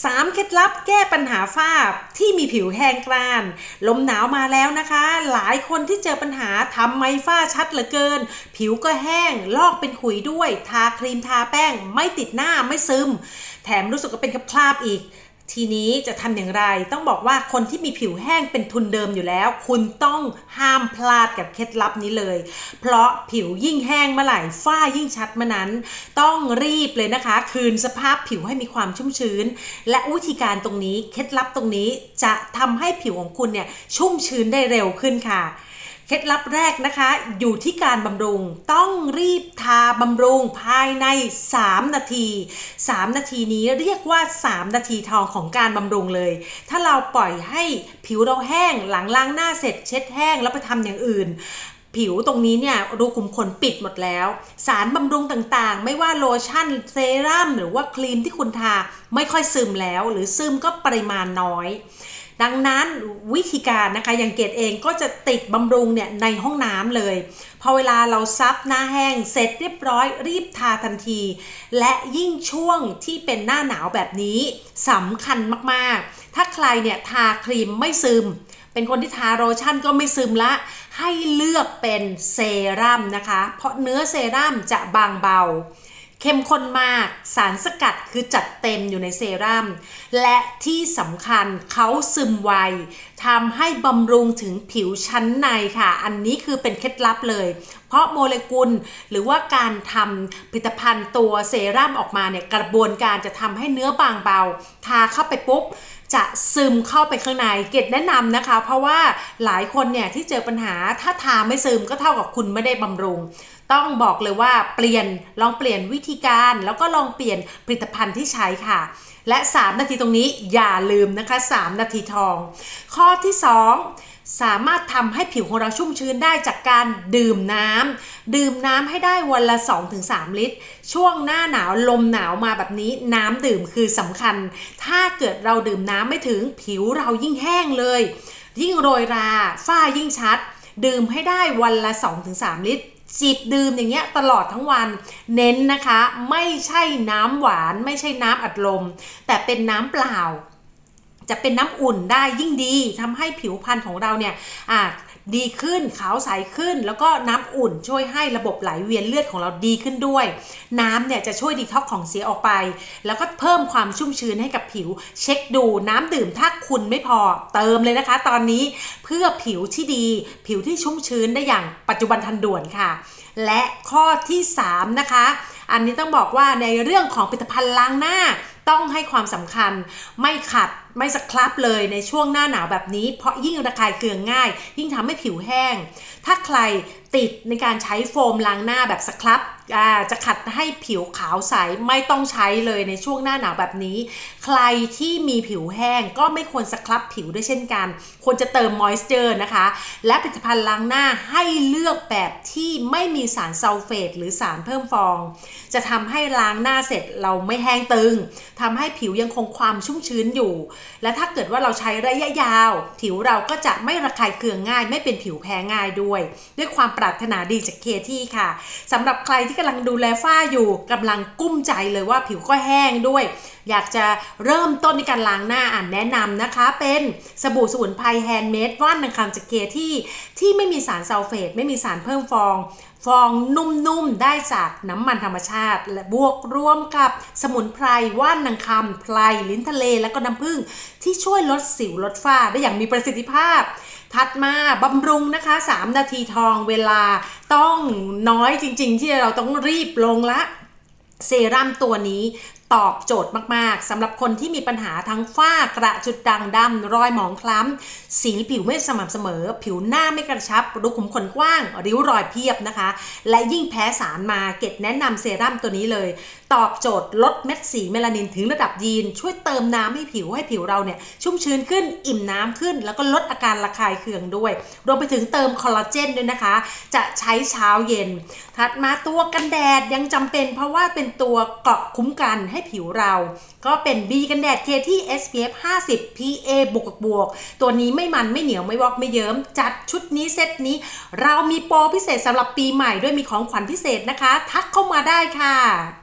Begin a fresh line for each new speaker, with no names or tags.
3 เคล็ดลับแก้ปัญหาฝ้าที่มีผิวแห้งกร้าน ลมหนาวมาแล้วนะคะ หลายคนที่เจอปัญหาทำไมฝ้าชัดเหลือเกิน ผิวก็แห้ง ลอกเป็นขุยด้วย ทาครีมทาแป้ง ไม่ติดหน้าไม่ซึม แถมรู้สึกว่าเป็นคราบอีก ทีนี้จะทำอย่างไรต้องบอกว่าคนที่มีผิวแห้งเป็นทุนเดิมอยู่แล้ว คุณต้องห้ามพลาดกับเคล็ดลับนี้เลย เพราะผิวยิ่งแห้งเมื่อไหร่ฝ้ายิ่งชัดเมื่อนั้น ต้องรีบเลยนะคะ คืนสภาพผิวให้มีความชุ่มชื้น และวิธีการตรงนี้เคล็ดลับตรงนี้จะทำให้ผิวของคุณเนี่ยชุ่มชื้นได้เร็วขึ้นค่ะ เคล็ดลับแรกนะคะ อยู่ที่การบำรุงต้องรีบทาบำรุงภายใน 3 นาที 3 นาทีนี้เรียกว่า 3 นาทีทองของการบำรุงเลย ถ้าเราปล่อยให้ผิวเราแห้งหลังล้างหน้าเสร็จเช็ดแห้งแล้วไปทำอย่างอื่นผิวตรงนี้เนี่ยรูขุมขนปิดหมดแล้ว สารบำรุงต่างๆ ไม่ว่าโลชั่นเซรั่มหรือว่าครีมที่คุณทา ไม่ค่อยซึมแล้ว หรือซึมก็ปริมาณน้อย ดังนั้นวิธีการนะคะอย่างเกดเองก็จะติดบำรุงเนี่ยในห้องน้ำเลย พอเวลาเราซับหน้าแห้งเสร็จเรียบร้อยรีบทาทันที และยิ่งช่วงที่เป็นหน้าหนาวแบบนี้สำคัญมากๆ ถ้าใครเนี่ยทาครีมไม่ซึมเป็นคนที่ทาโลชั่นก็ไม่ซึมละ ให้เลือกเป็นเซรั่มนะคะ เพราะเนื้อเซรั่มจะบางเบา เข้มข้นมากสารสกัดคือจัดเต็มอยู่ในเซรั่มและที่สำคัญเขาซึมไวทำให้บำรุงถึงผิวชั้นในค่ะ อันนี้คือเป็นเคล็ดลับเลย เพราะโมเลกุลหรือว่าการทำผลิตภัณฑ์ตัวเซรั่มออกมาเนี่ยกระบวนการจะทำให้เนื้อบางเบา ทาเข้าไปปุ๊บ จะซึมเข้าไปข้างในเกดแนะนำนะคะ เพราะว่าหลายคนเนี่ยที่เจอปัญหาถ้าทาไม่ซึมก็เท่ากับคุณไม่ได้บำรุง ต้องบอกเลยว่าเปลี่ยนลองเปลี่ยนวิธีการ แล้วก็ลองเปลี่ยนผลิตภัณฑ์ที่ใช้ค่ะ และ 3 นาทีตรงนี้อย่าลืมนะคะ 3 นาทีทอง ข้อที่ 2 สามารถทำให้ผิวของเราชุ่มชื้นได้จากการดื่มน้ำดื่มน้ำให้ได้วันละ 2-3 ลิตร ช่วงหน้าหนาวลมหนาวมาแบบนี้น้ำดื่มคือสำคัญ ถ้าเกิดเราดื่มน้ำไม่ถึงผิวเรายิ่งแห้งเลย ยิ่งโรยรา ฝ้ายิ่งชัด ดื่มให้ได้วันละ 2-3 ลิตรจิบดื่มอย่างเงี้ยตลอดทั้งวันเน้นนะคะ ไม่ใช่น้ำหวาน ไม่ใช่น้ำอัดลม แต่เป็นน้ำเปล่า จะเป็นน้ำอุ่นได้ยิ่งดีทำให้ผิวพรรณของเราเนี่ยดีขึ้นขาวใสขึ้น แล้วก็น้ำอุ่นช่วยให้ระบบไหลเวียนเลือดของเราดีขึ้นด้วย น้ำเนี่ยจะช่วยดีท็อกของเสียออกไป แล้วก็เพิ่มความชุ่มชื้นให้กับผิว เช็คดูน้ำดื่มถ้าคุณไม่พอเติมเลยนะคะ ตอนนี้เพื่อผิวที่ดี ผิวที่ชุ่มชื้นได้อย่างปัจจุบันทันด่วนค่ะ และข้อที่ 3 นะคะ อันนี้ต้องบอกว่าในเรื่องของผลิตภัณฑ์ล้างหน้าต้องให้ความสำคัญไม่ขัด ไม่สครับเลยในช่วงหน้าหนาวแบบนี้ เพราะยิ่งระคายเคืองง่าย ยิ่งทำให้ผิวแห้ง ถ้าใครติดในการใช้โฟมล้างหน้าแบบสครับจะขัดให้ผิวขาวใสไม่ต้องใช้เลยในช่วงหน้าหนาวแบบนี้ ใครที่มีผิวแห้งก็ไม่ควรสครับผิวด้วยเช่นกัน ควรจะเติมมอยส์เจอร์นะคะ และผลิตภัณฑ์ล้างหน้าให้เลือกแบบที่ไม่มีสารซัลเฟตหรือสารเพิ่มฟอง จะทำให้ล้างหน้าเสร็จเราไม่แห้งตึงทำให้ผิวยังคงความชุ่มชื้นอยู่และถ้าเกิดว่าเราใช้ระยะยาว ผิวเราก็จะไม่ระคายเคืองง่าย ไม่เป็นผิวแพ้ง่ายด้วย ด้วยความปรารถนาดีจากเคที่ค่ะสำหรับใครที่กำลังดูแลฝ้าอยู่กำลังกุ้มใจเลยว่าผิวก็แห้งด้วย อยากจะเริ่มต้นในการล้างหน้าอ่านแนะนำนะคะ เป็นสบู่สมุนไพรแฮนด์เมดว่านนางคำจากเคที่ที่ไม่มีสารซัลเฟตไม่มีสารเพิ่มฟอง ฟองนุ่มๆ ได้จากน้ำมันธรรมชาติ และบวกรวมกับสมุนไพรว่านนางคำไพรลิ้นทะเล และก็น้ำผึ้งที่ช่วยลดสิวลดฝ้าได้อย่างมีประสิทธิภาพถัดมาบำรุงนะคะ 3 นาทีทองเวลาต้องน้อยจริงๆ ที่เราต้องรีบลงละเซรั่มตัวนี้ ตอบโจทย์มากๆสำหรับคนที่มีปัญหาทั้งฝ้ากระจุดด่างดำรอยหมองคล้ำ สีผิวไม่สม่ำเสมอ ผิวหน้าไม่กระชับ รูขุมขนกว้าง ริ้วรอยเพียบนะคะ และยิ่งแพ้สารมาเกตแนะนำเซรั่มตัวนี้เลย ตอบโจทย์ลดเม็ดสีเมลานินถึงระดับยีน ช่วยเติมน้ำให้ผิวให้ผิวเราเนี่ยชุ่มชื้นขึ้นอิ่มน้ำขึ้น แล้วก็ลดอาการระคายเคืองด้วย รวมไปถึงเติมคอลลาเจนด้วยนะคะ จะใช้เช้าเย็น ถัดมาตัวกันแดดยังจำเป็น เพราะว่าเป็นตัวเกาะคุ้มกันให้ผิวเรา ก็เป็นบีกันแดดเคที่ SPF 50 PA บวกบวก ตัวนี้ไม่มันไม่เหนียวไม่วอกไม่เยิ้ม จัดชุดนี้เซตนี้ เรามีโปรพิเศษสำหรับปีใหม่ด้วยมีของขวัญพิเศษนะคะ ทักเข้ามาได้ค่ะ